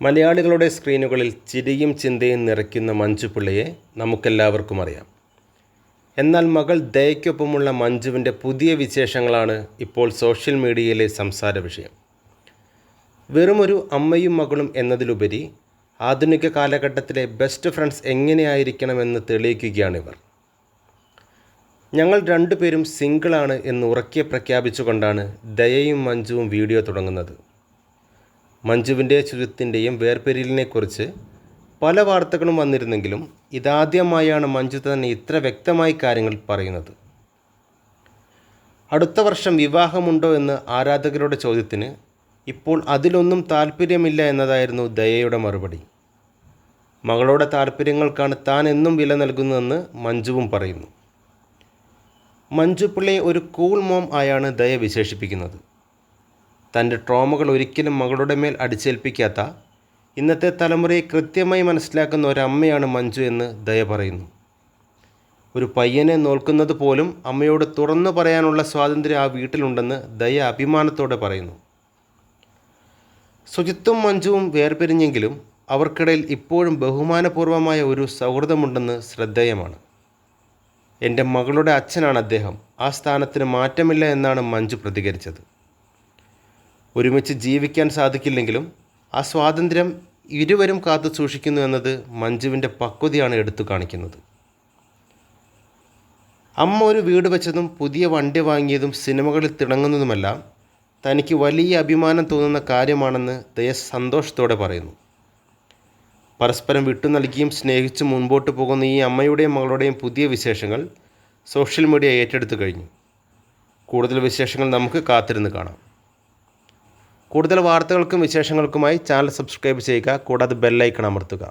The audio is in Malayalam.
മലയാളികളുടെ സ്ക്രീനുകളിൽ ചിരിയും ചിന്തയും നിറയ്ക്കുന്ന മഞ്ജുപിള്ളയെ നമുക്കെല്ലാവർക്കും അറിയാം. എന്നാൽ മകൾ ദയയ്ക്കൊപ്പമുള്ള മഞ്ജുവിന്റെ പുതിയ വിശേഷങ്ങളാണ് ഇപ്പോൾ സോഷ്യൽ മീഡിയയിലെ സംസാര വിഷയം. വെറുമൊരു അമ്മയും മകളും എന്നതിലുപരി ആധുനിക കാലഘട്ടത്തിലെ ബെസ്റ്റ് ഫ്രണ്ട്സ് എങ്ങനെയായിരിക്കണമെന്ന് തെളിയിക്കുകയാണിവർ ഞങ്ങൾ രണ്ടുപേരും സിംഗിളാണ് എന്ന് ഉറക്കെ പ്രഖ്യാപിച്ചുകൊണ്ടാണ് ദയയും മഞ്ജുവും വീഡിയോ തുടങ്ങുന്നത്. മഞ്ജുവിന്റെ ശുചിത്വത്തിന്റെയും വേർപെരിലിനെക്കുറിച്ച് പല വാർത്തകളും വന്നിരുന്നെങ്കിലും ഇതാദ്യമായാണ് മഞ്ജു തന്നെ ഇത്ര വ്യക്തമായി കാര്യങ്ങൾ പറയുന്നത്. അടുത്ത വർഷം വിവാഹമുണ്ടോ എന്ന് ആരാധകരുടെ ചോദ്യത്തിന് ഇപ്പോൾ അതിലൊന്നും താല്പര്യമില്ല എന്നതായിരുന്നു ദയയുടെ മറുപടി. മകളുടെ താല്പര്യങ്ങൾക്കാണ് താൻ എന്നും വില നൽകുന്നതെന്ന് മഞ്ജുവും പറയുന്നു. മഞ്ജു പിള്ളയെ ഒരു കൂൾ മോം ആയാണ് ദയ വിശേഷിപ്പിക്കുന്നത്. തന്റെ ട്രോമകൾ ഒരിക്കലും മകളുടെ മേൽ അടിച്ചേൽപ്പിക്കാത്ത ഇന്നത്തെ തലമുറയെ കൃത്യമായി മനസ്സിലാക്കുന്ന ഒരമ്മയാണ് മഞ്ജു എന്ന് ദയ പറയുന്നു. ഒരു പയ്യനെ നോൽക്കുന്നത് പോലും അമ്മയോട് തുറന്നു പറയാനുള്ള സ്വാതന്ത്ര്യം ആ വീട്ടിലുണ്ടെന്ന് ദയ അഭിമാനത്തോടെ പറയുന്നു. ശുചിത്വം മഞ്ജുവും വേർപിരിഞ്ഞെങ്കിലും അവർക്കിടയിൽ ഇപ്പോഴും ബഹുമാനപൂർവമായ ഒരു സൗഹൃദമുണ്ടെന്ന് ശ്രദ്ധേയമാണ്. എന്റെ മകളുടെ അച്ഛനാണ് അദ്ദേഹം. ആ സ്ഥാനത്തിന് മാറ്റമില്ല എന്നാണ് മഞ്ജു പ്രതികരിച്ചത്. ഒരുമിച്ച് ജീവിക്കാൻ സാധിക്കില്ലെങ്കിലും ആ സ്വാതന്ത്ര്യം ഇരുവരും കാത്തു സൂക്ഷിക്കുന്നു എന്നത് മഞ്ജുവിന്റെ പക്വതയാണ് എടുത്തു കാണിക്കുന്നത്. അമ്മ ഒരു വീട് വെച്ചതും പുതിയ വണ്ടി വാങ്ങിയതും സിനിമകളിൽ തിളങ്ങുന്നതുമെല്ലാം തനിക്ക് വലിയ അഭിമാനം തോന്നുന്ന കാര്യമാണെന്ന് ദയ സന്തോഷത്തോടെ പറയുന്നു. പരസ്പരം വിട്ടു നൽകിയും സ്നേഹിച്ച് മുൻപോട്ട് പോകുന്ന ഈ അമ്മയുടെയും മകളുടെയും പുതിയ വിശേഷങ്ങൾ സോഷ്യൽ മീഡിയ ഏറ്റെടുത്തു കഴിഞ്ഞു. കൂടുതൽ വിശേഷങ്ങൾ നമുക്ക് കാത്തിരുന്ന് കാണാം. കൂടുതൽ വാർത്തകൾക്കും വിശേഷങ്ങൾക്കുമായി ചാനൽ സബ്സ്ക്രൈബ് ചെയ്യുക കൂടാതെ ബെല്ലൈക്കൺ അമർത്തുക.